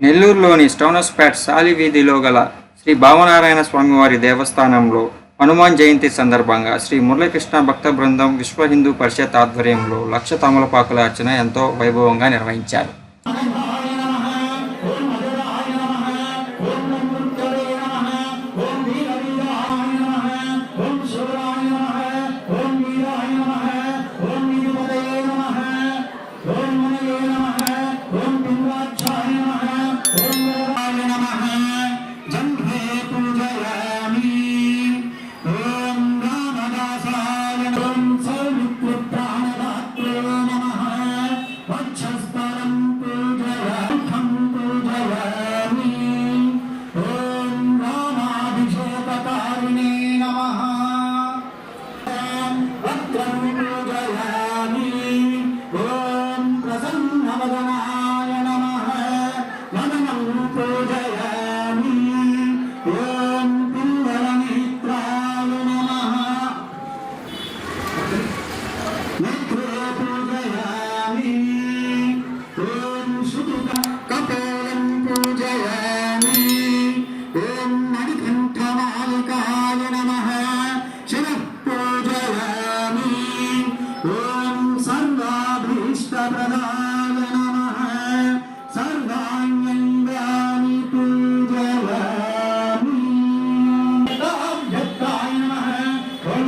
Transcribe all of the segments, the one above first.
నెల్లూరులోని స్టౌనస్పేట్ సాలి వీధిలో గల శ్రీ భావనారాయణ స్వామివారి దేవస్థానంలో హనుమాన్ జయంతి సందర్భంగా శ్రీ మురళీకృష్ణ భక్త బృందం విశ్వ హిందూ పరిషత్ ఆధ్వర్యంలో లక్ష తమలపాకుల అర్చన ఎంతో వైభవంగా నిర్వహించారు. పూజయామి ఓం పింగళనేత్రాయ నమః. నేత్రే పూజయామి ఓం సుతుక కపోలం పూజయామి ఓం మణికంఠమాలికాయ నమః.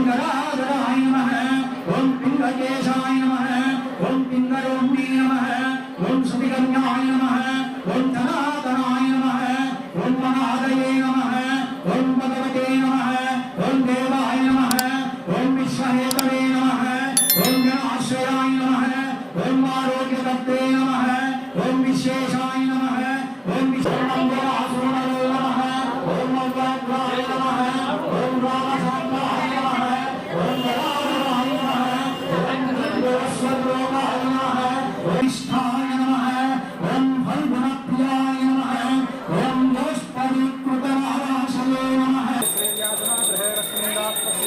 ఓం గరాధరాయ నమః ఓం పింగకేశాయ నమః ఓం పింగరోమ్ణే నమః ఓం సుతిగమ్యాయ నమః ఓం ధనాధనాయ నమః ఓం మనాదయే నమః ఓం భగవతే నమః ఓం దేవాయ నమః ఓం విశ్వహేతవే నమః ఓం జనాశ్రయాయ నమః ఓం ఆరోగ్యకర్తే నమః ఓం